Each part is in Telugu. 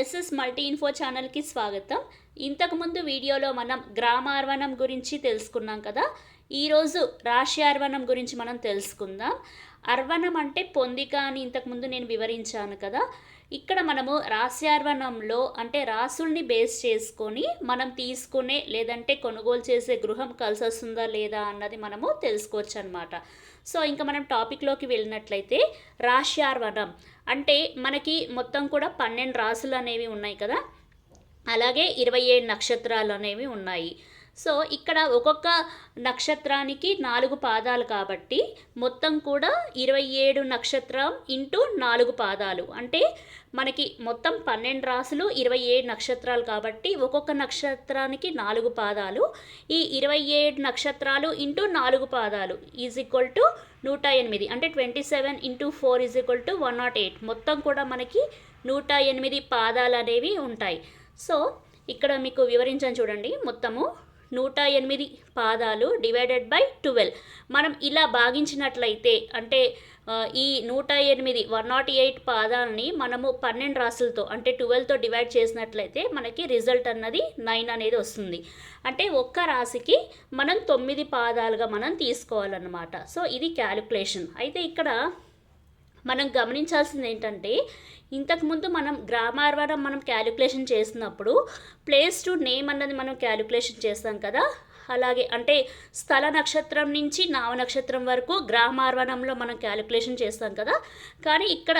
ఎస్ఎస్ మల్టీ ఇన్ఫో ఛానల్కి స్వాగతం. ఇంతకుముందు వీడియోలో మనం గ్రామార్వణం గురించి తెలుసుకున్నాం కదా. ఈరోజు రాశ్యార్వణం గురించి మనం తెలుసుకుందాం. అర్వణం అంటే పొందిక అని ఇంతకుముందు నేను వివరించాను కదా. ఇక్కడ మనము రాస్యార్వణంలో అంటే రాసుల్ని బేస్ చేసుకొని మనం తీసుకునే లేదంటే కొనుగోలు చేసే గృహం కలిసి వస్తుందా లేదా అన్నది మనము తెలుసుకోవచ్చు అనమాట సో ఇంకా మనం టాపిక్లోకి వెళ్ళినట్లయితే రాశ్యార్వణం అంటే మనకి మొత్తం కూడా పన్నెండు రాసులు అనేవి ఉన్నాయి కదా. అలాగే ఇరవై ఏడు నక్షత్రాలు అనేవి ఉన్నాయి. సో ఇక్కడ ఒక్కొక్క నక్షత్రానికి నాలుగు పాదాలు కాబట్టి మొత్తం కూడా ఇరవై ఏడు నక్షత్రం ఇంటూ నాలుగు పాదాలు. అంటే మనకి మొత్తం పన్నెండు రాసులు ఇరవై ఏడు నక్షత్రాలు కాబట్టి ఒక్కొక్క నక్షత్రానికి నాలుగు పాదాలు. ఈ ఇరవై ఏడు నక్షత్రాలు ఇంటూ నాలుగు పాదాలు ఈజ్ ఈక్వల్ టు నూట ఎనిమిది. అంటే twenty seven into four is equal to one naught eight. మొత్తం కూడా మనకి నూట ఎనిమిది పాదాలు అనేవి ఉంటాయి. సో ఇక్కడ మీకు వివరించాను చూడండి మొత్తము. నూట ఎనిమిది పాదాలు డివైడెడ్ బై ట్వెల్వ్. మనం ఇలా భాగించినట్లయితే అంటే ఈ నూట ఎనిమిది వన్ నాట్ ఎయిట్ పాదాలని మనము పన్నెండు రాసులతో అంటే ట్వెల్వ్తో డివైడ్ చేసినట్లయితే మనకి రిజల్ట్ అన్నది నైన్ అనేది వస్తుంది. అంటే ఒక్క రాశికి మనం తొమ్మిది పాదాలుగా మనం తీసుకోవాలన్నమాట. సో ఇది క్యాలిక్యులేషన్. అయితే ఇక్కడ మనం గమనించాల్సింది ఏంటంటే ఇంతకుముందు మనం గ్రామార్వరం మనం క్యాలిక్యులేషన్ చేసినప్పుడు ప్లేస్ టు నేమ్ అన్నది మనం క్యాలిక్యులేషన్ చేస్తాం కదా. అలాగే అంటే స్థల నక్షత్రం నుంచి నామ నక్షత్రం వరకు గ్రామార్వణంలో మనం క్యాలిక్యులేషన్ చేస్తాం కదా. కానీ ఇక్కడ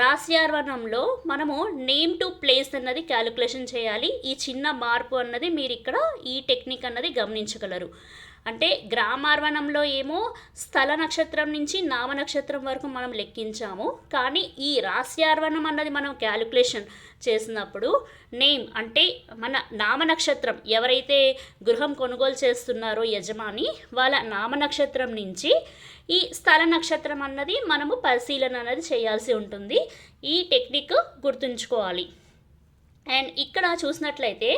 రాశ్యార్వణంలో మనము నేమ్ టు ప్లేస్ అన్నది క్యాలిక్యులేషన్ చేయాలి. ఈ చిన్న మార్పు అన్నది మీరు ఇక్కడ ఈ టెక్నిక్ అన్నది గమనించగలరు. అంటే గ్రామార్వణంలో ఏమో స్థల నక్షత్రం నుంచి నామ నక్షత్రం వరకు మనం లెక్కించాము. కానీ ఈ రాస్యార్వణం అన్నది మనం క్యాలిక్యులేషన్ చేసినప్పుడు నేమ్ అంటే మన నామ నక్షత్రం ఎవరైతే గృహం కొనుగోలు చేస్తున్నారో యజమాని వాళ్ళ నామ నక్షత్రం నుంచి ఈ స్థల నక్షత్రం అన్నది మనము పరిశీలన అన్నది చేయాల్సి ఉంటుంది. ఈ టెక్నిక్ గుర్తుంచుకోవాలి. అండ్ ఇక్కడ చూసినట్లయితే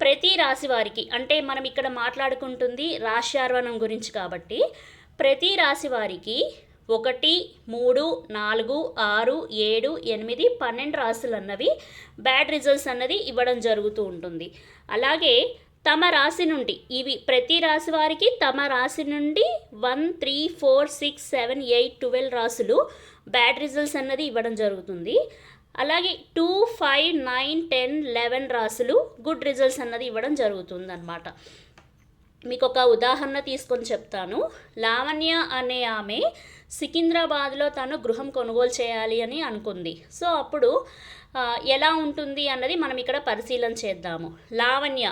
ప్రతి రాశి వారికి అంటే మనం ఇక్కడ మాట్లాడుకుంటుంది రాశ్యార్వణం గురించి కాబట్టి ప్రతి రాశి వారికి ఒకటి మూడు నాలుగు ఆరు ఏడు ఎనిమిది పన్నెండు రాశులు అన్నవి బ్యాడ్ రిజల్ట్స్ అన్నది ఇవ్వడం జరుగుతూ ఉంటుంది. అలాగే తమ రాశి నుండి ఇవి ప్రతి రాశి వారికి తమ రాశి నుండి one three four six seven eight twelve రాసులు బ్యాడ్ రిజల్ట్స్ అన్నది ఇవ్వడం జరుగుతుంది. అలాగే two five nine ten eleven రాసులు గుడ్ రిజల్ట్స్ అన్నది ఇవ్వడం జరుగుతుందనమాట మీకు ఒక ఉదాహరణ తీసుకొని చెప్తాను. లావణ్య అనే ఆమె సికింద్రాబాద్లో తను గృహం కొనుగోలు చేయాలి అని అనుకుంది. సో అప్పుడు ఎలా ఉంటుంది అన్నది మనం ఇక్కడ పరిశీలన చేద్దాము. లావణ్య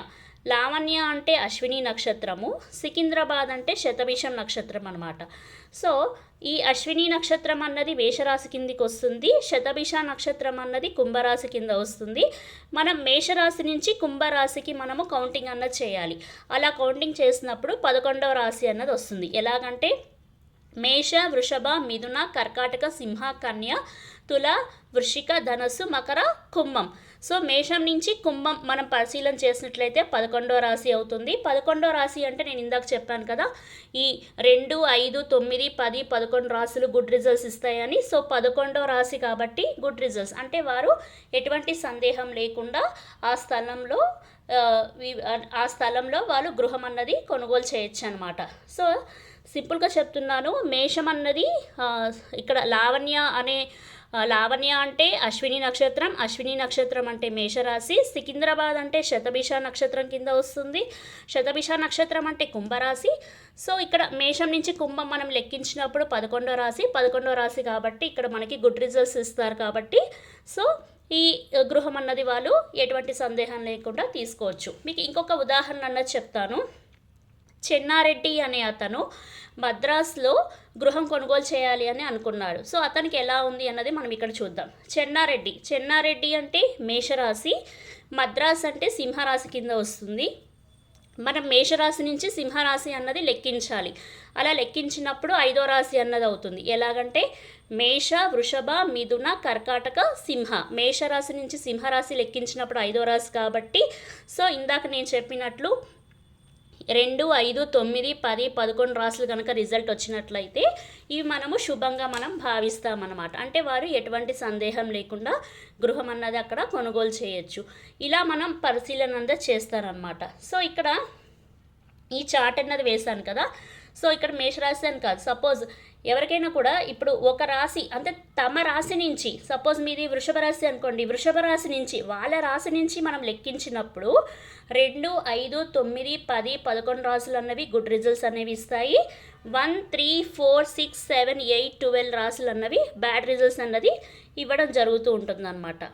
లావణ్య అంటే అశ్విని నక్షత్రము సికింద్రాబాద్ అంటే శతభిషం నక్షత్రం అనమాట సో ఈ అశ్విని నక్షత్రం అన్నది మేషరాశి కిందికి వస్తుంది శతభిష నక్షత్రం అన్నది కుంభరాశి కింద వస్తుంది. మనం మేషరాశి నుంచి కుంభరాశికి మనము కౌంటింగ్ అన్నది చేయాలి. అలా కౌంటింగ్ చేసినప్పుడు పదకొండవ రాశి అన్నది వస్తుంది. ఎలాగంటే మేష వృషభ మిథున కర్కాటక సింహ కన్య తుల వృషిక ధనస్సు మకర కుంభం. సో మేషం నుంచి కుంభం మనం పరిశీలన చేసినట్లయితే పదకొండో రాశి అవుతుంది. పదకొండో రాశి అంటే నేను ఇందాక చెప్పాను కదా ఈ రెండు ఐదు తొమ్మిది పది పదకొండు రాశులు గుడ్ రిజల్ట్స్ ఇస్తాయని. సో పదకొండో రాశి కాబట్టి గుడ్ రిజల్ట్స్. అంటే వారు ఎటువంటి సందేహం లేకుండా ఆ స్థలంలో ఆ, స్థలంలో వాళ్ళు గృహం అన్నది కొనుగోలు చేయొచ్చు అనమాట సో సింపుల్గా చెప్తున్నాను. మేషం అన్నది ఇక్కడ లావణ్య అనే లావణ్య అంటే అశ్విని నక్షత్రం అశ్విని నక్షత్రం అంటే మేషరాశి సికింద్రాబాద్ అంటే శతభిష నక్షత్రం కింద వస్తుంది. శతభిష నక్షత్రం అంటే కుంభరాశి. సో ఇక్కడ మేషం నుంచి కుంభం మనం లెక్కించినప్పుడు పదకొండో రాశి పదకొండో రాశి కాబట్టి ఇక్కడ మనకి గుడ్ రిజల్ట్స్ ఇస్తారు కాబట్టి. సో ఈ గృహం అన్నది వాళ్ళు ఎటువంటి సందేహం లేకుండా తీసుకోవచ్చు. మీకు ఇంకొక ఉదాహరణ అన్నది చెప్తాను. చెన్నారెడ్డి అనే అతను మద్రాస్లో గృహం కొనుగోలు చేయాలి అని అనుకున్నాడు. సో అతనికి ఎలా ఉంది అన్నది మనం ఇక్కడ చూద్దాం. చెన్నారెడ్డి. చెన్నారెడ్డి అంటే మేషరాశి. మద్రాస్ అంటే సింహరాశి కింద వస్తుంది. మనం మేషరాశి నుంచి సింహరాశి అన్నది లెక్కించాలి. అలా లెక్కించినప్పుడు ఐదో రాశి అన్నది అవుతుంది. ఎలాగంటే మేష వృషభ మిథున కర్కాటక సింహ. మేషరాశి నుంచి సింహరాశి లెక్కించినప్పుడు ఐదో రాశి కాబట్టి సో ఇందాక నేను చెప్పినట్లు రెండు ఐదు తొమ్మిది పది పదకొండు రాసులు కనుక రిజల్ట్ వచ్చినట్లయితే ఇవి మనము శుభంగా మనం భావిస్తామన్నమాట. అంటే వారు ఎటువంటి సందేహం లేకుండా గృహం అన్నది అక్కడ కొనుగోలు చేయొచ్చు. ఇలా మనం పరిశీలన అంతా చేస్తారనమాట సో ఇక్కడ ఈ చార్ట్ అన్నది వేశాను కదా. సో ఇక్కడ మేషరాశి అని కాదు. సపోజ్ ఎవరికైనా కూడా ఇప్పుడు ఒక రాశి అంటే తమ రాశి నుంచి సపోజ్ మీది వృషభ రాశి అనుకోండి. వృషభ రాశి నుంచి వాళ్ళ రాశి నుంచి మనం లెక్కించినప్పుడు రెండు ఐదు తొమ్మిది పది పదకొండు రాసులు అన్నవి గుడ్ రిజల్ట్స్ అనేవి ఇస్తాయి. One three four six seven eight twelve రాసులు అన్నవి బ్యాడ్ రిజల్ట్స్ అన్నది ఇవ్వడం జరుగుతూ ఉంటుందన్నమాట.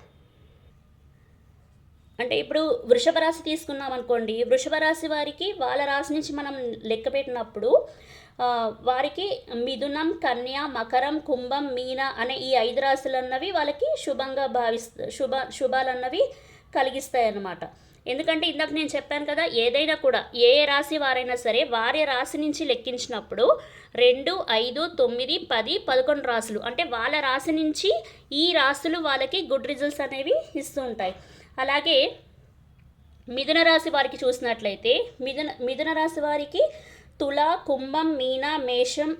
అంటే ఇప్పుడు వృషభ రాశి తీసుకున్నాం అనుకోండి. వృషభ రాశి వారికి వాళ్ళ రాశి నుంచి మనం లెక్క పెట్టినప్పుడు వారికి మిథునం కన్య మకరం కుంభం మీన అనే ఈ ఐదు రాశులు అన్నవి వాళ్ళకి శుభంగా భావిస్త శుభ శుభాలన్నవి కలిగిస్తాయి అన్నమాట ఎందుకంటే ఇందాక నేను చెప్పాను కదా ఏదైనా కూడా ఏ రాశి వారైనా సరే వారి రాశి నుంచి లెక్కించినప్పుడు రెండు ఐదు తొమ్మిది పది పదకొండు రాశులు అంటే వాళ్ళ రాశి నుంచి ఈ రాశులు వాళ్ళకి గుడ్ రిజల్ట్స్ అనేవి ఇస్తూ ఉంటాయి. అలాగే మిథున రాశి వారికి చూసినట్లయితే మిథున మిథున రాశి వారికి తుల కుంభం మీన మేషం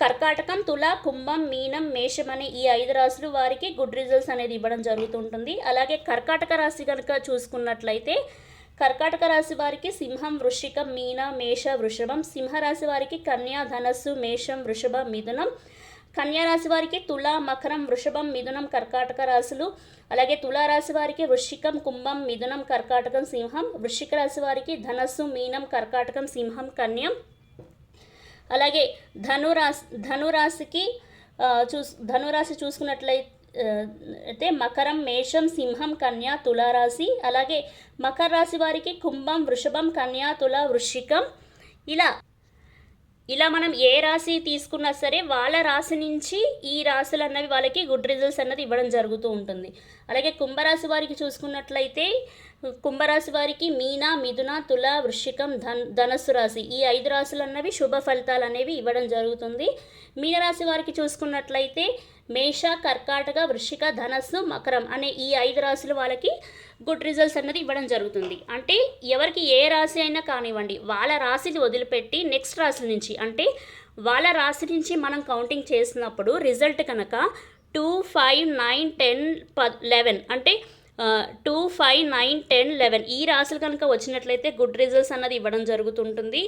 కర్కాటకం తుల కుంభం మీనం మేషం అనే ఈ ఐదు రాశులు వారికి గుడ్ రిజల్ట్స్ అనేది ఇవ్వడం జరుగుతుంటుంది. అలాగే కర్కాటక రాశి కనుక చూసుకున్నట్లయితే కర్కాటక రాశి వారికి సింహం వృశ్చికం మీన మేష వృషభం సింహరాశి వారికి కన్యా ధనస్సు మేషం వృషభ మిథునం కన్యా రాశి వారికి తుల మకరం వృషభం మిథునం కర్కాటక రాశులు. అలాగే తులారాశి వారికి వృశ్చికం కుంభం మిథునం కర్కాటకం సింహం. వృశ్చిక రాశి వారికి ధనస్సు మీనం కర్కాటకం సింహం కన్యం. అలాగే ధనురాశి ధనురాశికి చూస్ ధనురాశి చూసుకున్నట్లయితే అయితే మకరం మేషం సింహం కన్యా తులారాశి. అలాగే మకర రాశి వారికి కుంభం వృషభం కన్యా తుల వృశ్చికం. ఇలా ఇలా మనం ఏ రాశి తీసుకున్నా సరే వాళ్ళ రాశి నుంచి ఈ రాశులు అన్నవి వాళ్ళకి గుడ్ రిజల్ట్స్ అన్నది ఇవ్వడం జరుగుతూ ఉంటుంది. అలాగే కుంభరాశి వారికి చూసుకున్నట్లయితే కుంభరాశి వారికి మీన మిథున తుల వృశ్చికం ధన్ ధనస్సు రాశి. ఈ ఐదు రాశులు అన్నవి శుభ ఫలితాలు అనేవి ఇవ్వడం జరుగుతుంది. మీనరాశి వారికి చూసుకున్నట్లయితే మేష కర్కాటక వృశ్చిక ధనస్సు మకరం అనే ఈ ఐదు రాశులు వాళ్ళకి గుడ్ రిజల్ట్స్ అన్నది ఇవ్వడం జరుగుతుంది. అంటే ఎవరికి ఏ రాశి అయినా కానివ్వండి వాళ్ళ రాశిని వదిలిపెట్టి నెక్స్ట్ రాశి నుంచి అంటే వాళ్ళ రాశి నుంచి మనం కౌంటింగ్ చేసినప్పుడు రిజల్ట్ కనుక టూ ఫైవ్ నైన్ టెన్ ప లెవెన్ అంటే two five nine ten eleven ఈ రాశులు కనుక వచ్చినట్లయితే గుడ్ రిజల్ట్స్ అన్నది ఇవ్వడం జరుగుతుంటుంది.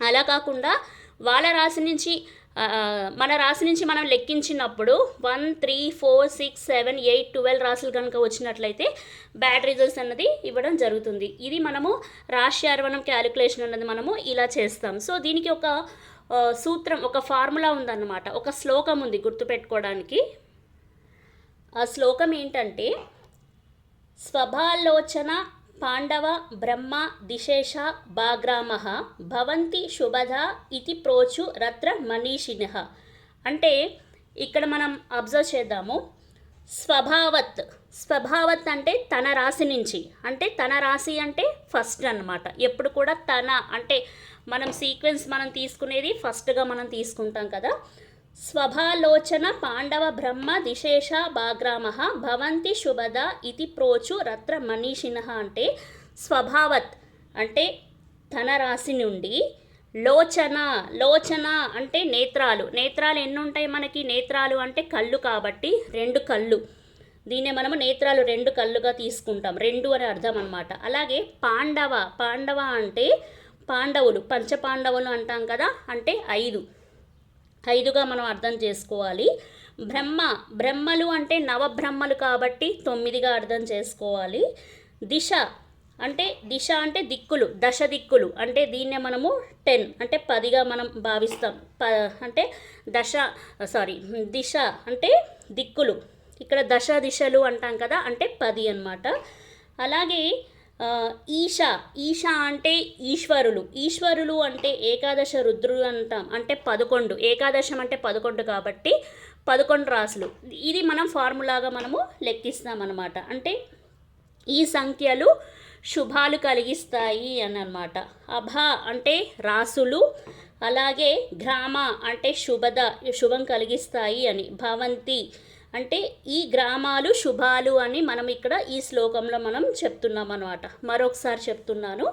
అలా కాకుండా వాళ్ళ రాశి నుంచి మన రాశి నుంచి మనం లెక్కించినప్పుడు one three four six seven eight twelve రాశులు కనుక వచ్చినట్లయితే బ్యాడ్ రిజల్ట్స్ అన్నది ఇవ్వడం జరుగుతుంది. ఇది మనము రాశి అర్వణం క్యాలిక్యులేషన్ అన్నది మనము ఇలా చేస్తాం. సో దీనికి ఒక సూత్రం ఒక ఫార్ములా ఉందన్నమాట. ఒక శ్లోకం ఉంది గుర్తుపెట్టుకోవడానికి. ఆ శ్లోకం ఏంటంటే స్వభాలోచన పాండవ బ్రహ్మ దిశేష బాగ్రామ భవంతి శుభద ఇది ప్రోచు రత్ర మనీషిణ అంటే ఇక్కడ మనం అబ్జర్వ్ చేద్దాము. స్వభావత్. స్వభావత్ అంటే తన రాశి నుంచి. అంటే తన రాశి అంటే ఫస్ట్ అన్నమాట. ఎప్పుడు కూడా తన అంటే మనం సీక్వెన్స్ మనం తీసుకునేది ఫస్ట్గా మనం తీసుకుంటాం కదా. స్వభాలోచన పాండవ బ్రహ్మ దిశేష బాగ్రామ భవంతి శుభద ఇది ప్రోచు రత్ర మనీషిణ అంటే స్వభావత్ అంటే తన రాశి నుండి. లోచన లోచన అంటే నేత్రాలు. నేత్రాలు ఎన్ని ఉంటాయి మనకి? నేత్రాలు అంటే కళ్ళు కాబట్టి రెండు కళ్ళు. దీన్నే మనము నేత్రాలు రెండు కళ్ళుగా తీసుకుంటాం. రెండు అని అర్థం అనమాట అలాగే పాండవ పాండవ అంటే పాండవులు. పంచపాండవులు అంటాం కదా? అంటే ఐదు. ఐదుగా మనం అర్థం చేసుకోవాలి. బ్రహ్మ బ్రహ్మలు అంటే నవబ్రహ్మలు కాబట్టి తొమ్మిదిగా అర్థం చేసుకోవాలి. దిశ అంటే దిశ అంటే దిక్కులు దశ దిక్కులు అంటే దీన్నే మనము టెన్ అంటే పదిగా మనం భావిస్తాం. ప అంటే దశ సారీ దిశ అంటే దిక్కులు. ఇక్కడ దశ దిశలు అంటాం కదా అంటే పది అన్నమాట. అలాగే ఈశ ఈశ అంటే ఈశ్వరులు. ఈశ్వరులు అంటే ఏకాదశ రుద్రులు అంటాం. అంటే పదకొండు. ఏకాదశం అంటే పదకొండు కాబట్టి పదకొండు రాసులు. ఇది మనం ఫార్ములాగా మనము లెక్కిస్తాం అంటే ఈ సంఖ్యలు శుభాలు కలిగిస్తాయి అని అనమాట అభ అంటే రాసులు. అలాగే గ్రామ అంటే శుభద శుభం కలిగిస్తాయి అని. భవంతి అంటే ఈ గ్రామాలు శుభాలు అని మనం ఇక్కడ ఈ శ్లోకంలో మనం చెప్తున్నాం అనమాట మరొకసారి చెప్తున్నాను.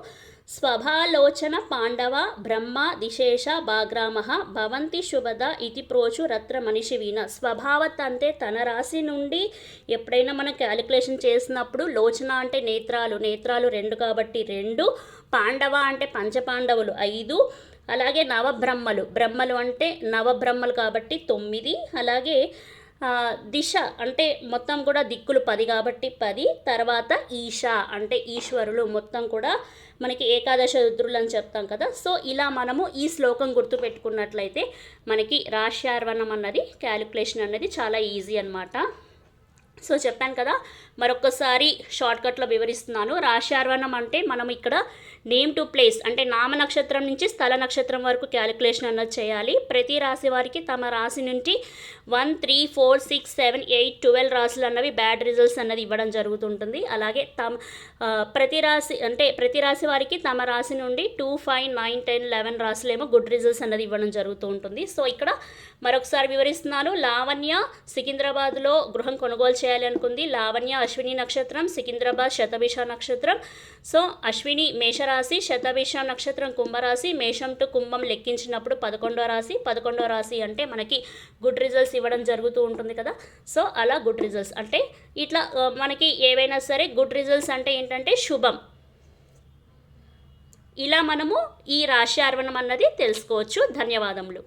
స్వభాలోచన పాండవ బ్రహ్మ దిశేష బాగ్రామ భవంతి శుభద ఇది ప్రోచు రత్ర మనిషి వీణ. స్వభావత్ అంటే తన రాశి నుండి ఎప్పుడైనా మనం క్యాలిక్యులేషన్ చేసినప్పుడు లోచన అంటే నేత్రాలు నేత్రాలు రెండు కాబట్టి రెండు పాండవ అంటే పంచపాండవులు ఐదు అలాగే నవబ్రహ్మలు. బ్రహ్మలు అంటే నవబ్రహ్మలు కాబట్టి తొమ్మిది అలాగే దిశ అంటే మొత్తం కూడా దిక్కులు పది కాబట్టి పది తర్వాత ఈశ అంటే ఈశ్వరులు మొత్తం కూడా మనకి ఏకాదశ రుద్రులు అని చెప్తాం కదా. సో ఇలా మనము ఈ శ్లోకం గుర్తుపెట్టుకున్నట్లయితే మనకి రాశ్యార్వణం అన్నది క్యాలిక్యులేషన్ అనేది చాలా ఈజీ అనమాట సో చెప్పాను కదా మరొకసారి షార్ట్కట్లో వివరిస్తున్నాను. రాశార్వణం అంటే మనం ఇక్కడ నేమ్ టు ప్లేస్ అంటే నామ నక్షత్రం నుంచి స్థల నక్షత్రం వరకు క్యాలిక్యులేషన్ అన్నది చేయాలి. ప్రతి రాశి వారికి తమ రాశి నుండి one three four six seven eight twelve రాశులు అన్నవి బ్యాడ్ రిజల్ట్స్ అన్నది ఇవ్వడం జరుగుతుంటుంది. అలాగే తమ ప్రతి రాశి అంటే ప్రతి రాశి వారికి తమ రాశి నుండి two five nine ten eleven రాశులేమో good results అన్నది ఇవ్వడం జరుగుతూ ఉంటుంది సో ఇక్కడ మరొకసారి వివరిస్తున్నాను. లావణ్య సికింద్రాబాద్లో గృహం కొనుగోలు చేయాలి అనుకుంది లావణ్య అశ్విని నక్షత్రం సికింద్రాబాద్ శతభిష నక్షత్రం. సో అశ్విని మేషరాశి శతభిష నక్షత్రం కుంభరాశి. మేషం టు కుంభం లెక్కించినప్పుడు పదకొండో రాశి. పదకొండో రాశి అంటే మనకి గుడ్ రిజల్ట్స్ ఇవ్వడం జరుగుతూ ఉంటుంది కదా. సో అలా గుడ్ రిజల్ట్స్. అంటే ఇట్లా మనకి ఏవైనా సరే గుడ్ రిజల్ట్స్ అంటే ఏంటంటే శుభం. ఇలా మనము ఈ రాశి అర్వణం అన్నది తెలుసుకోవచ్చు. ధన్యవాదములు.